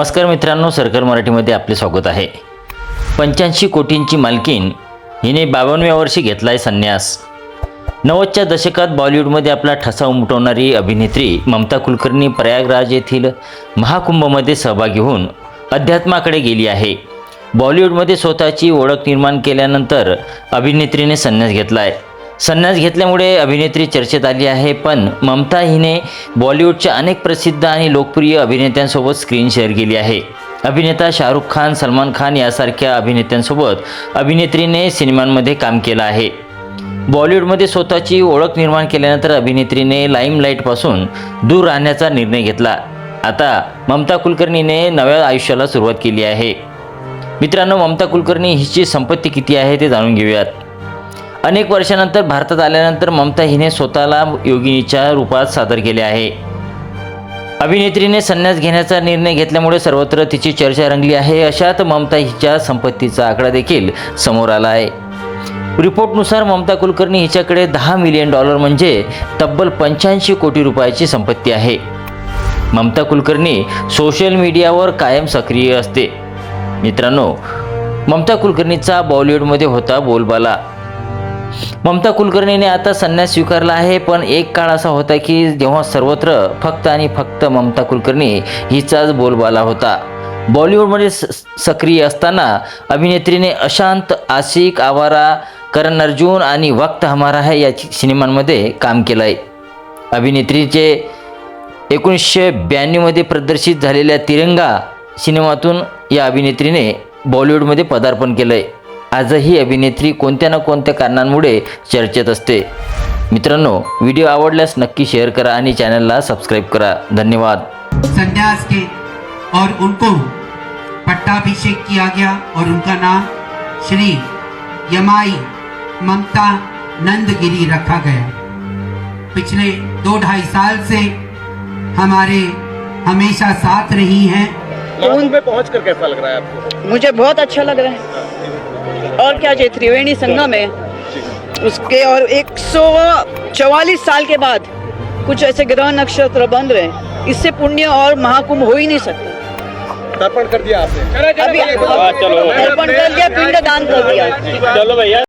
नमस्कार मित्रांनो सरकार मराठीमध्ये आपले स्वागत आहे. पंच्याऐंशी कोटींची मालकीन हिने बावनव्या वर्षी घेतला आहे संन्यास. नव्वदच्या दशकात बॉलिवूडमध्ये आपला ठसा उमटवणारी अभिनेत्री ममता कुलकर्णी प्रयागराज येथील महाकुंभमध्ये सहभागी होऊन अध्यात्माकडे गेली आहे. बॉलिवूडमध्ये स्वतःची ओळख निर्माण केल्यानंतर अभिनेत्रीने संन्यास घेतला आहे संन्यास घेतल्यामुळे अभिनेत्री चर्चेत आली आहे पण ममता हिने बॉलिवूडच्या अनेक प्रसिद्ध आणि लोकप्रिय अभिनेत्यांसोबत स्क्रीन शेअर केली आहे. अभिनेता शाहरुख खान सलमान खान यासारख्या अभिनेत्यांसोबत अभिनेत्रीने सिनेमांमध्ये काम केलं आहे. बॉलिवूडमध्ये स्वतःची ओळख निर्माण केल्यानंतर अभिनेत्रीने लाईमलाईटपासून दूर राहण्याचा निर्णय घेतला. आता ममता कुलकर्णीने नव्या आयुष्याला सुरुवात केली आहे. मित्रांनो ममता कुलकर्णी हिची संपत्ती किती आहे ते जाणून घेऊयात. अनेक वर्षानंतर भारतात आल्यानंतर ममता हिने स्वतःला योगिनीच्या रूपात सादर केले आहे. अभिनेत्रीने संन्यास घेण्याचा निर्णय घेतल्यामुळे सर्वत्र तिची चर्चा रंगली आहे. अशात ममता हिच्या संपत्तीचा आकडा देखील समोर आला आहे. रिपोर्टनुसार ममता कुलकर्णी हिच्याकडे दहा मिलियन डॉलर म्हणजे तब्बल पंच्याऐंशी कोटी रुपयाची संपत्ती आहे. ममता कुलकर्णी सोशल मीडियावर कायम सक्रिय असते. मित्रांनो ममता कुलकर्णीचा बॉलिवूडमध्ये होता बोलबाला. ममता कुलकर्णीने आता संन्यास स्वीकारला आहे पण एक काळ असा होता की जेव्हा सर्वत्र फक्त आणि फक्त ममता कुलकर्णी हिचाच बोलबाला होता. बॉलिवूडमध्ये स सक्रिय असताना अभिनेत्रीने अशांत आशिक आवारा करण अर्जुन आणि वक्त हमारा है या सिनेमांमध्ये काम केलं आहे अभिनेत्रीचे एकोणीसशे ब्याण्णवमध्ये प्रदर्शित झालेल्या तिरंगा सिनेमातून या अभिनेत्रीने बॉलिवूडमध्ये पदार्पण केलं आहे आजही अभिनेत्री कोणत्या ना कोणत्या कारणांमुळे चर्चेत असते. मित्रांनो व्हिडिओ आवडल्यास नक्की शेअर करा आणि चॅनलला सबस्क्राईब करा. धन्यवाद. संन्यास के और उनको पट्टाभिषेक किया गया और उनका नाम श्री यमाई ममता नंदगिरी रखा गया। पिछले दो ढाई साल से हमारे हमेशा साथ रही हैं। में पहुँच कर कैसा लग रहा है आपको? मुझे बहुत अच्छा लग रहा है। और क्या चाहिए? त्रिवेणी संगम है। उसके और एक सौ चौवालीस साल के बाद कुछ ऐसे ग्रह नक्षत्र बन रहे। हैं इससे पुण्य और महाकुंभ हो ही नहीं सकता। तर्पण कर दिया आपने। अभी तर्पण कर दिया पिंड दान कर दिया चलो भैया।